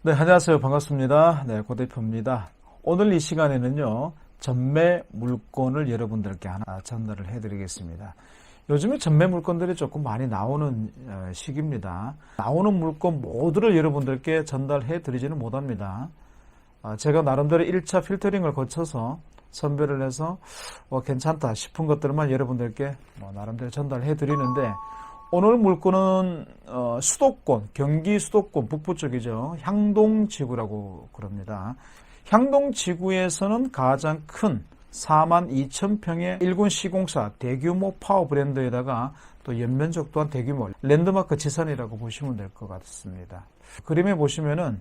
네, 안녕하세요. 반갑습니다. 네, 고 대표입니다. 오늘 이 시간에는요, 전매 물건을 여러분들께 하나 전달을 해드리겠습니다. 요즘에 전매 물건들이 조금 많이 나오는 어, 시기입니다. 나오는 물건 모두를 여러분들께 전달해 드리지는 못합니다. 아, 제가 나름대로 1차 필터링을 거쳐서 선별을 해서 어, 괜찮다 싶은 것들만 여러분들께 뭐 나름대로 전달해 드리는데 오늘 물건은 어, 수도권 경기 수도권 북부 쪽이죠 향동지구라고 그럽니다. 향동지구에서는 가장 큰 4만 2천 평의 일군 시공사 대규모 파워 브랜드에다가 또 연면적 또한 대규모 랜드마크 지산이라고 보시면 될 것 같습니다. 그림에 보시면은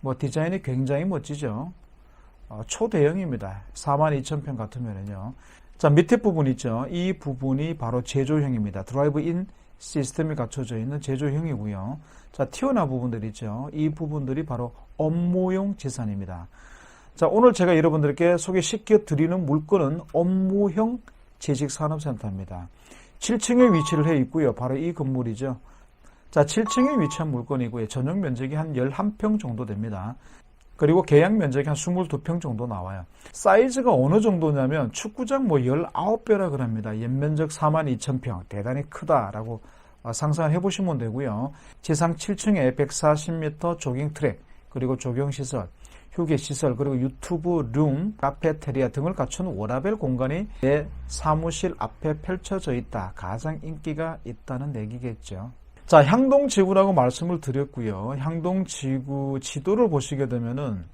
뭐 디자인이 굉장히 멋지죠. 어, 초대형입니다. 4만 2천 평 같으면은요. 자 밑에 부분 있죠. 이 부분이 바로 제조형입니다. 드라이브인 시스템이 갖춰져 있는 제조형이고요. 자 튀어나온 부분들 있죠. 이 부분들이 바로 업무용 재산입니다. 자, 오늘 제가 여러분들께 소개시켜 드리는 물건은 업무형 재직산업센터입니다. 7층에 위치를 해 있고요. 바로 이 건물이죠. 자, 7층에 위치한 물건이고요. 전용 면적이 한 11평 정도 됩니다. 그리고 계약 면적이 한 22평 정도 나와요. 사이즈가 어느 정도냐면 축구장 뭐 19배라 그럽니다. 연면적 4만 2천 평. 대단히 크다라고 상상을 해보시면 되고요. 지상 7층에 140m 조깅 트랙, 그리고 조경 시설, 휴게 시설, 그리고 유튜브 룸, 카페테리아 등을 갖춘 워라벨 공간이 내 사무실 앞에 펼쳐져 있다. 가장 인기가 있다는 얘기겠죠. 자, 향동지구라고 말씀을 드렸고요. 향동지구 지도를 보시게 되면은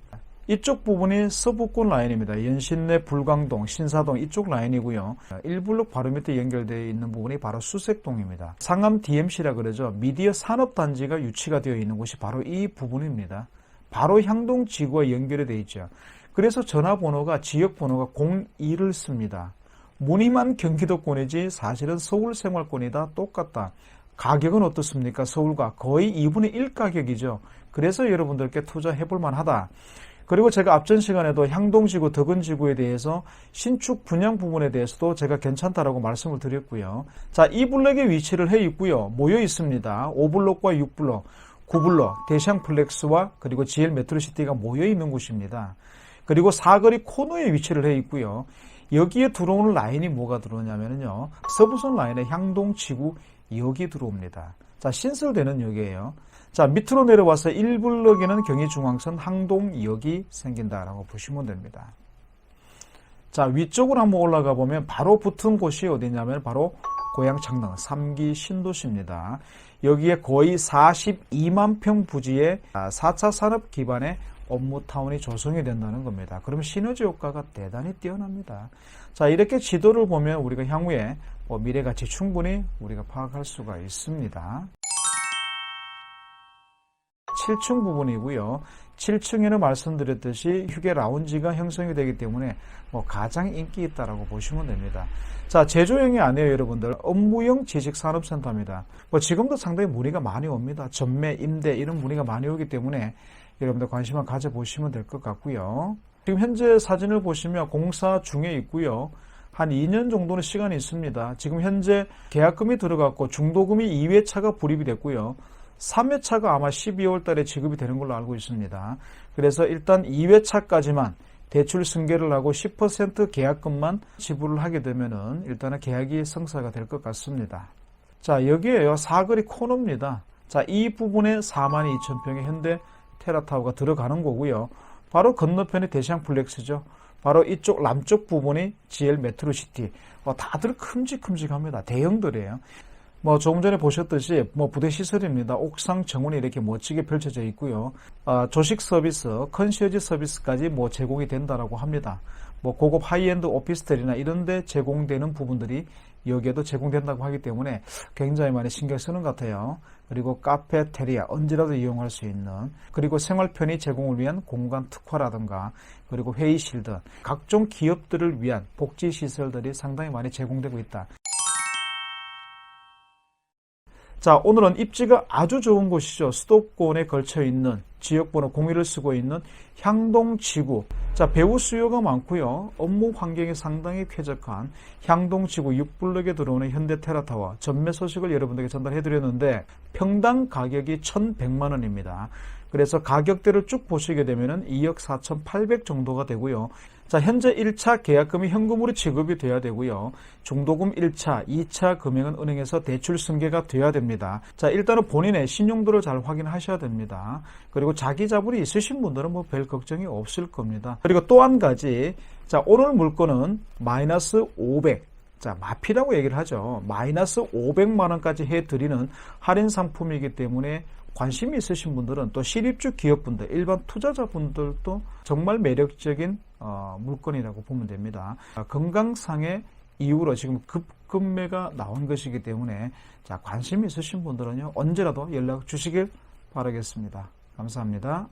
이쪽 부분이 서북권 라인입니다. 연신내 불광동, 신사동 이쪽 라인이고요. 1블록 바로 밑에 연결되어 있는 부분이 바로 수색동입니다. 상암 DMC라 그러죠. 미디어 산업단지가 유치가 되어 있는 곳이 바로 이 부분입니다. 바로 향동지구와 연결이 되어 있죠. 그래서 전화번호가 지역번호가 02를 씁니다. 무늬만 경기도권이지 사실은 서울 생활권이다 똑같다. 가격은 어떻습니까? 서울과 거의 2분의 1 가격이죠. 그래서 여러분들께 투자해 볼 만하다. 그리고 제가 앞전 시간에도 향동지구, 덕은지구에 대해서 신축 분양 부분에 대해서도 제가 괜찮다라고 말씀을 드렸고요. 자, 이 블록에 위치를 해 있고요. 모여 있습니다. 5블록과 6블록, 9블록, 대샹 플렉스와 그리고 GL 메트로시티가 모여 있는 곳입니다. 그리고 사거리 코너에 위치를 해 있고요. 여기에 들어오는 라인이 뭐가 들어오냐면요. 서부선 라인의 향동지구 여기 들어옵니다. 자, 신설되는 역이에요. 자, 밑으로 내려와서 1블럭에는 경의중앙선 항동역이 생긴다라고 보시면 됩니다. 자, 위쪽으로 한번 올라가 보면 바로 붙은 곳이 어디냐면 바로 고향 창릉 3기 신도시입니다. 여기에 거의 42만 평 부지의 4차 산업 기반의 업무타운이 조성이 된다는 겁니다. 그럼 시너지 효과가 대단히 뛰어납니다. 자, 이렇게 지도를 보면 우리가 향후에 뭐 미래 가치 충분히 우리가 파악할 수가 있습니다. 7층 부분이고요. 7층에는 말씀드렸듯이 휴게 라운지가 형성이 되기 때문에 뭐 가장 인기 있다라고 보시면 됩니다. 자, 제조형이 아니에요, 여러분들. 업무용 지식산업센터입니다. 뭐 지금도 상당히 문의가 많이 옵니다. 전매, 임대 이런 문의가 많이 오기 때문에 여러분들 관심을 가져보시면 될 것 같고요. 지금 현재 사진을 보시면 공사 중에 있고요. 한 2년 정도는 시간이 있습니다. 지금 현재 계약금이 들어갔고 중도금이 2회차가 불입이 됐고요. 3회차가 아마 12월 달에 지급이 되는 걸로 알고 있습니다. 그래서 일단 2회차까지만 대출 승계를 하고 10% 계약금만 지불을 하게 되면은 일단은 계약이 성사가 될 것 같습니다. 자, 여기에요. 사거리 코너입니다. 자, 이 부분에 4만 2천 평의 현대 테라타워가 들어가는 거고요. 바로 건너편이 대시양 플렉스죠. 바로 이쪽 남쪽 부분이 GL 메트로시티. 어, 다들 큼직큼직합니다. 대형들이에요. 뭐 조금 전에 보셨듯이 뭐 부대 시설입니다. 옥상 정원이 이렇게 멋지게 펼쳐져 있고요. 어, 조식 서비스, 컨시어지 서비스까지 뭐 제공이 된다라고 합니다. 뭐 고급 하이엔드 오피스텔이나 이런데 제공되는 부분들이 여기에도 제공된다고 하기 때문에 굉장히 많이 신경 쓰는 것 같아요. 그리고 카페테리아 언제라도 이용할 수 있는 그리고 생활 편의 제공을 위한 공간 특화라든가 그리고 회의실 등 각종 기업들을 위한 복지 시설들이 상당히 많이 제공되고 있다. 자, 오늘은 입지가 아주 좋은 곳이죠. 수도권에 걸쳐 있는 지역번호 01을 쓰고 있는 향동지구. 자, 배우 수요가 많고요. 업무 환경이 상당히 쾌적한 향동지구 6블럭에 들어오는 현대테라타워 전매 소식을 여러분들에게 전달해 드렸는데 평당 가격이 1,100만 원입니다. 그래서 가격대를 쭉 보시게 되면은 2억 4,800 정도가 되고요. 자, 현재 1차 계약금이 현금으로 지급이 돼야 되고요. 중도금 1차, 2차 금액은 은행에서 대출 승계가 돼야 됩니다. 자, 일단은 본인의 신용도를 잘 확인하셔야 됩니다. 그리고 자기 자본이 있으신 분들은 뭐 별 걱정이 없을 겁니다. 그리고 또 한 가지, 자, 오늘 물건은 마이너스 500. 자, 마피라고 얘기를 하죠. 마이너스 500만 원까지 해 드리는 할인 상품이기 때문에 관심이 있으신 분들은 또 실입주 기업분들, 일반 투자자분들도 정말 매력적인 어, 물건이라고 보면 됩니다. 아, 건강상의 이유로 지금 급급매가 나온 것이기 때문에 자, 관심 있으신 분들은요, 언제라도 연락 주시길 바라겠습니다. 감사합니다.